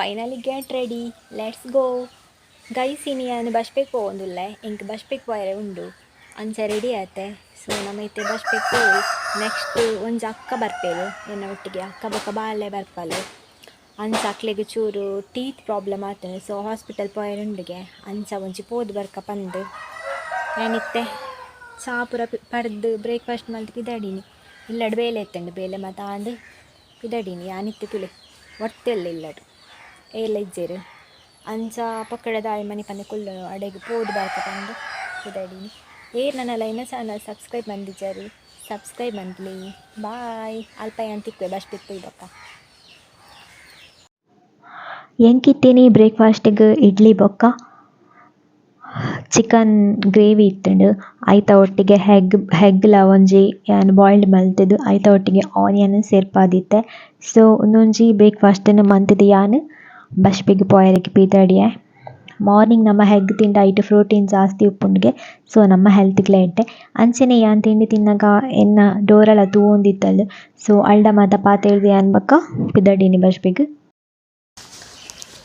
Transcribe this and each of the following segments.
Finally get ready let's go ಗೈಸಿನಿ ಇನಿ ನಾನು ಬಸ್ಪೆಕ್ ಪೋವೊಂದುಲ್ಲೆ ಎಂಕ್ ಬಸ್ಪೆಕ್ ಪೋಯರೆ ಉಂಡು ಅಂಚ ರೆಡಿ ಆಯ್ತೆ ಸೊ ನಮ್ಮ ಇತ್ತೆ ಬಸ್ಬೇಕು ನೆಕ್ಸ್ಟ್ ಒಂಜಿ ಅಕ್ಕ ಬರ್ಪೇರು ಎನ್ನ ಒಟ್ಟಿಗೆ ಅಕ್ಕ ಬಕ್ಕ ಬಾಳೆ ಬರ್ಪಲು ಅಂಚ ಅಕ್ಲೆಗ್ ಚೂರು ಟೀತ್ ಪ್ರಾಬ್ಲಮ್ ಆತುಂಡು ಸೊ ಹಾಸ್ಪಿಟಲ್ ಪೋಯರು ಉಂಡುಗೆ ಅಂಚ ಒಂಜಿ ಪೋದು ಬರ್ಕ ಪಂದ್ ಏನಿತ್ತೆ ಚಾ ಪೂರ ಪಡೆದು ಬ್ರೇಕ್ಫಾಸ್ಟ್ ಮಲ್ತ್ ಪಿದಾಡಿನಿ ಇಲ್ಲಡ್ ಬೇಲೆ ಎತ್ತಂಡು ಬೇಲೆ ಮಾತ ಆಂಡ್ ಪಿದಾಡಿನಿ ಯಾನಿತ್ತೆ ತುಳಿ ಒಟ್ಟೆಲ್ಲ ಇಲ್ಲಡು ಏಲ ಇಜ್ಜೆರ್ ಅಂಚ ಪಕ್ಕಡದ ಆಯ್ ಮನೆ ಪನ್ನೆ ಕುಲ್ಲು ಅಡೆಗ್ ಪೋದು ಬರ್ಕ ಪಂದ್ ಏರ್ ನನ್ನ ಲೈನ ಚಾನಲ್ ಸಬ್ಸ್ಕ್ರೈಬ್ ಮಂದಿಜರು. ಸಬ್ಸ್ಕ್ರೈಬ್ ಬಂದ್ಲಿ ಬಾಯ್ ಅಲ್ಪ ಅಂತಿಕ್ವೆ ಬಸ್ ಬಿತ್ತು ಇದಕ್ಕ. ಹೆಂಗಿತ್ತೀನಿ ಬ್ರೇಕ್ಫಾಸ್ಟಿಗೆ ಇಡ್ಲಿ ಬೊಕ್ಕ. ಚಿಕನ್ ಗ್ರೇವಿ ಇತ್ತುಂಡು. ಐತ ಒಟ್ಟಿಗೆ ಹೆಗ್ ಹೆಗ್ಲ ಒಂಜಿ ಯಾನ್ ಬಾಯ್ಲ್ಡ್ ಮಲ್ತಿದ್ದು. ಐತ ಒಟ್ಟಿಗೆ ಆನಿಯನ್ ಸೇರ್ಪಾದಿತ್ತೆ. ಸೊ ಉಂದೊಂಜಿ ಬ್ರೇಕ್ಫಾಸ್ಟ್ ಮಂತಿದ್ದು ಯಾನ್? ಬಸ್ಪಿಗ್ ಪೋಯರೆಗ್ ಪೀತಾಡಿಯ ಮಾರ್ನಿಂಗ್ ನಮ ಹೆಗ್ ತಿಂಡ ಐಟ್ ಪ್ರೋಟೀನ್ ಜಾಸ್ತಿ ಉಪ್ಪುಂಡುಗೆ ಸೊ ನಮ್ಮ ಹೆಲ್ತ್ಗ್ಲ ಎಡ್ಡೆ ಅಂಚನೆ ಯಾನ್ ತಿಂಡಿ ತಿನ್ನಗ ಎನ್ನ ಡೋರಲ ತೂವೊಂದಿತ್ತಲ್ ಸೊ ಅಲ್ಡ ಮಾತ ಪಾತೆರ್ದ್ ಯಾನ್ ಬೊಕ ಪಿದಡಿನಿ ಬಶ್ಪಿಗ್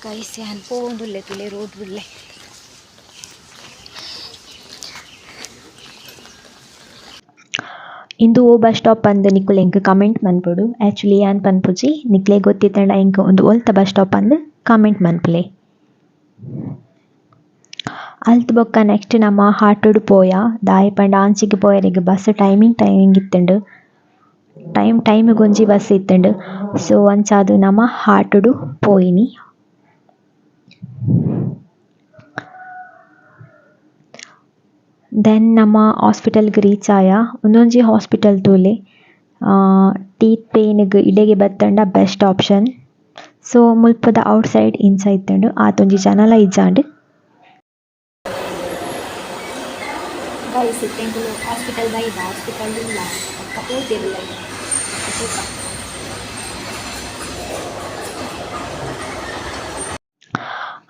ಗೈಸ್ ಯಾನ್ ಪೋವೊಂದುಲ್ಲೆ ತುಲೆ ರೋಡ್ ಬುಲ್ಲೆ ಇಂದು ಓ ಬಸ್ ಸ್ಟಾಪ್ ಪಂದ್ ನಿಕುಲು ಎಂಕ್ ಕಮೆಂಟ್ ಮನ್ಪೊಡು ಆ್ಯಕ್ಚುಲಿ ಯಾನ್ ಪನ್ಪುಜಿ ನಿಕ್ಲೆ ಗೊತ್ತಿತ್ತಂಡ ಎಂಕ್ ಒಂದು ಒಲ್ತ ಬಸ್ ಸ್ಟಾಪ್ ಪಂದ್ ಕಮೆಂಟ್ ಮನ್ಪುಲೆ ಅಲ್ತ್ ಬೊಕ್ಕ ನೆಕ್ಸ್ಟ್ ನಮ ಹಾಟೋಡು ಪೋಯ ದಾಯೆ ಪಂಡ ಆಂಚಿಗ್ ಪೋಯರೆಗ್ ಬಸ್ ಟೈಮಿಂಗ್ ಟೈಮಿಂಗ್ ಇತ್ತುಂಡು ಟೈಮ್ ಟೈಮ್ ಒಂಜಿ ಬಸ್ ಇತ್ತುಂಡು ಸೊ ಅಂಚಾದು ನಮ ಹಾಟೋಡು ಪೋಯಿನಿ ದೆನ್ ನಮ ಹಾಸ್ಪಿಟಲ್ಗೆ ರೀಚ್ ಆಯ ಉಂದೊಂಜಿ ಹಾಸ್ಪಿಟಲ್ ತೂಲೆ ಟೀತ್ ಪೇನ್ಗ್ ಇಡೆಗೆ ಬತ್ತಂಡ ಬೆಸ್ಟ್ ಆಪ್ಷನ್ ಸೊ ಮುಲ್ಪದ ಔಟ್ಸೈಡ್ ಇಂಚ ಇತ್ತುಂಡು ಆತೊಂಜಿ ಜನಲ ಇಜ್ಜಾಂಡ್.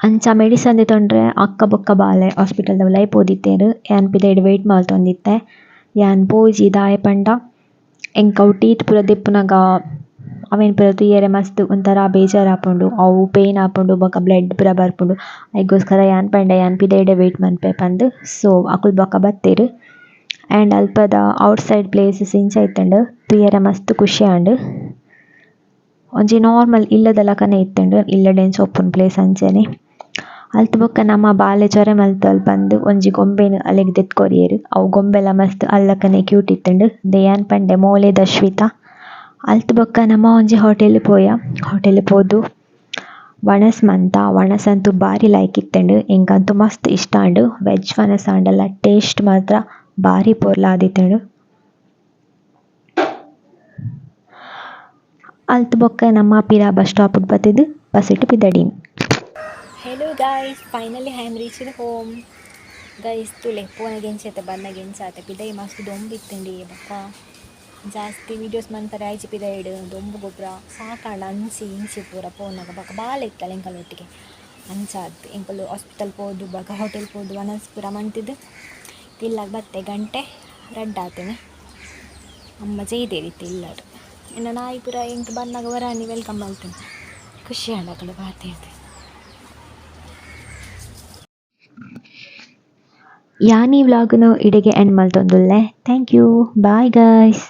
ಅಂಚ ಮೆಡಿಸನ್ ತೊಂಡ್ರೆ ಅಕ್ಕ ಬೊಕ್ಕ ಬಾಲೆ ಹಾಸ್ಪಿಟಲ್ ದ ಪೋದಿತ್ತೇರು ಯಾನ್ ಪಿದಯ್ ವೇಟ್ ಮಲ್ತೊಂದಿತ್ತೆ ಯಾನ್ ಪೋಜಿ ದಾಯ ಪಂಡ. ಎಂಕೌ ಟೀತ್ ಪೂರ ದೆಪ್ಪುನಗ ಅವೆನ್ ಪೂರ ತೂಯರೆ ಮಸ್ತ್, ಒಂಥರ ಬೇಜಾರ್ ಆಪುಂಡು ಅವು ಪೇನ್ ಆಪುಂಡು ಬೊಕ ಬ್ಲಡ್ ಪೂರ ಬರ್ಪುಂಡು ಐಗೋಸ್ಕರ ಯಾನ್ ಪಂಡ, ಯಾನ್ ಪಿದಯ್ಡೆ ವೇಟ್ ಮನ್ಪೆ ಪಂದ್, ಸೊ ಅಕುಲು ಬೊಕ ಬತ್ತೆರ್. ಆ್ಯಂಡ್ ಅಲ್ಪದ ಔಟ್ಸೈಡ್ ಪ್ಲೇಸಸ್ ಇಂಚ ಇತ್ತಂಡ್ ತೂಯರೆ ಮಸ್ತ್ ಖುಷಿ ಆಂಡ್. ಒಂಜಿ ನಾರ್ಮಲ್ ಇಲ್ಲದ ಲಕನೆ ಇತ್ತುಂಡು ಒಪ್ಪುನ ಪ್ಲೇಸ್ ಅಂಚನೆ. ಅಲ್ತ್ ಬೊಕ ನಮ ಬಾಲೆ ಚೊರೆ ಮಲ್ತುವಲ್ ಪಂದ್, ಒಂಜಿ ಗೊಂಬೆನ್ ಅಲೆಗ್ ದೆತ್ಕೊರಿಯೆರ್. ಅವು ಗೊಂಬೆಲ ಮಸ್ತ್ ಅಲ್ಲಕನೆ ಕ್ಯೂಟ್ ಇತ್ತುಂಡು. ದೆ ಯಾನ್ ಪಂಡೆ, ಮೋಲೆ ದಶ್ವಿತ. ಅಲ್ತ್ ಬೊಕ್ಕ ನಮ ಒಂಜಿ ಹೋಟೆಲ್ ಪೋಯ. ಹೋಟೆಲ್ ಪೋದು. ವಣಸ್ ಮಂತ ವಣಸ್ ಅಂತೂ ಬಾರಿ ಲೈಕ್ ಇತ್ತೆಂಡ್. ಎಂಕಂತೂ ಮಸ್ತ್ ಇಷ್ಟ ಆಂಡ್. ವೆಜ್, ವನಸ್ ಆಂಡಲ ಟೇಸ್ಟ್ ಮಾತ್ರ ಬಾರಿ ಪೊರ್ಲು ಆದಿತ್ತೆಂಡ್. ಅಲ್ತ್ ಬೊಕ್ಕ ನಮ್ಮ ಪಿರ ಬಸ್ ಸ್ಟಾಪ್ಗ್ ಬತ್ತಿದ್ ಇಟ್ಟು ಪಿದಡಿನ್ hello guys finally I am reached home guys ತುಲೆ ಬನ್ನ ಬನ್ನಗೆಂಚಾತೆ ಪಿದೈ ಮಸ್ತ್ ದೊಂಬಿತ್ತಂಡಿ, ಬೊಕ್ಕ. ಜಾಸ್ತಿ ವೀಡಿಯೋಸ್ ಮಂತಾರೆ ಪಿ ಪಿದೈಡ್ ದೊಂಬು ಗೊಬ್ಬರ ಸಾಕಾಂಡ ಅಂಚಿ, ಇಂಚಿ ಪೂರ ಪೋನಾಗ ಬಕ ಭಾಳ ಇತ್ತಲ್ಲ ಎಂಕಲ್ ಒಟ್ಟಿಗೆ. ಅಂಚಾದ್ ಎಂಕಲು ಹಾಸ್ಪಿಟಲ್ ಪೋದು ಬೊಕ ಹೋಟೆಲ್ ಪೋದು ವನಸ್ ಪೂರ ಮಂತಿದ್ದು. ತಿಲ್ಲಾಗ ಬತ್ತೆ ಗಂಟೆ ರೆಡ್ ಆತೇನೆ. ಅಮ್ಮ ಜೈದೇರಿತ್ತು ತಿಲ್ಲರು ಇನ್ನು ನಾಯಿ ಪೂರ ಎಂಕ್ ವರ ವರಾನಿ ವೆಲ್ಕಮ್ ಮಾಡ್ತೇನೆ. ಖುಷಿ ಆಂಡ ಅಕಡೆ ಯಾನ್ ವ್ಲಾಗ್ನು ಇಡೆಗೆ end ಮಲ್ತೊಂದುಲ್ಲೆ. Thank you. Bye guys